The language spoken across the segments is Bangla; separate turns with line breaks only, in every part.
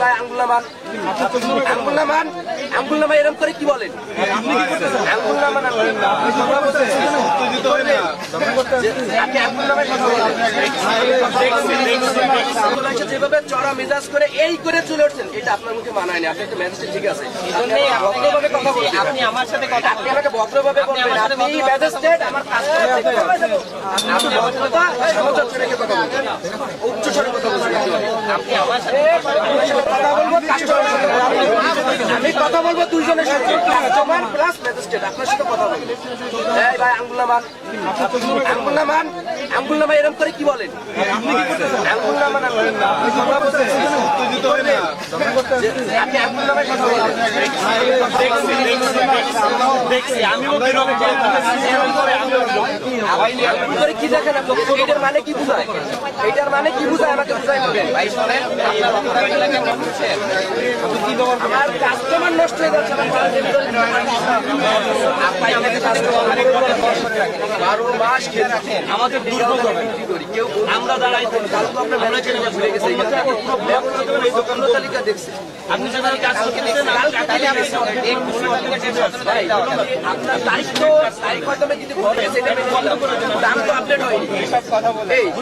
ভাই আঙ্গুল নামান। আঙ্গুল নামান আঙ্গুল নামান এরকম করে কি বলেন? আঙ্গুল নামান আপনি আঙ্গুল যেভাবে চড়া মেজাজ করে এই করে চলে উঠছেন এটা আপনার মুখে মানায় না। আপনি একটা ম্যাজিস্ট্রেট ঠিক আছে? আপনি ভদ্রভাবে কথা বলছেন।
আপনি আমার সাথে কথা
আপনি আমাকে ভদ্রভাবে বলবেন আপনি ম্যাজিস্ট্রেট আমার কাজটা আপনি ভদ্রতা সামঞ্জস্য রেখে কথা বলবেন উচ্চ স্বরে কথা আমি কথা বলব দুইজনের সাথে। কাস্টমার প্লাস এরকম করে কি বলেন? আঙ্গুল আপনি আঙ্গুল কথা বলেন।
দেখছি আমিও বিরক্ত করে
কি দেখেন এটার মানে কি বুঝায় এটার মানে কি বুঝায় আমাকে বুঝাই বলেন ভাই শোনেন আমার কাস্টমার নষ্ট হয়ে যাচ্ছে
আমাদের দুর্ভোগ হবে
কেউ
আপনি যেভাবে কাজ
আপনার তারিখ যদি সেটা দাম তো আপডেট হয়নি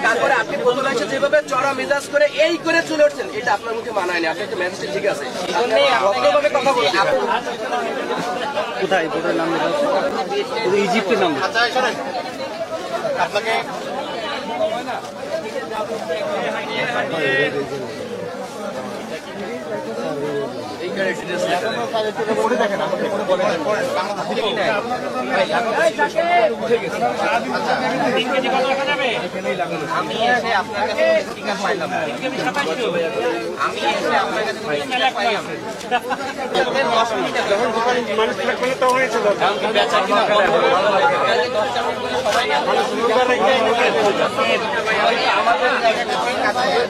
তারপরে আপনি প্রথম এসে যেভাবে চড়া মেজাজ করে এই করে চলে উঠছেন এটা আপনার মুখে মানায় না। আপনি একটা ম্যাজিস্ট্রেট ঠিক আছে। কথা বলছেন।
কোথায়? ভোটার নাম ইজিপ্টের নাম
আচ্ছা আপনাকে ဟုတ်
আমি এসে আপনার কাছে স্টিকার পাইলাম। আমি এসে আপনার কাছে স্টিকার পাইলাম। দশ মিনিটে যখন মানুষ বেচা কিনা সবাই আমাদের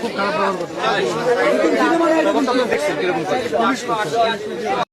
খুব খারাপ ব্যবহার করছে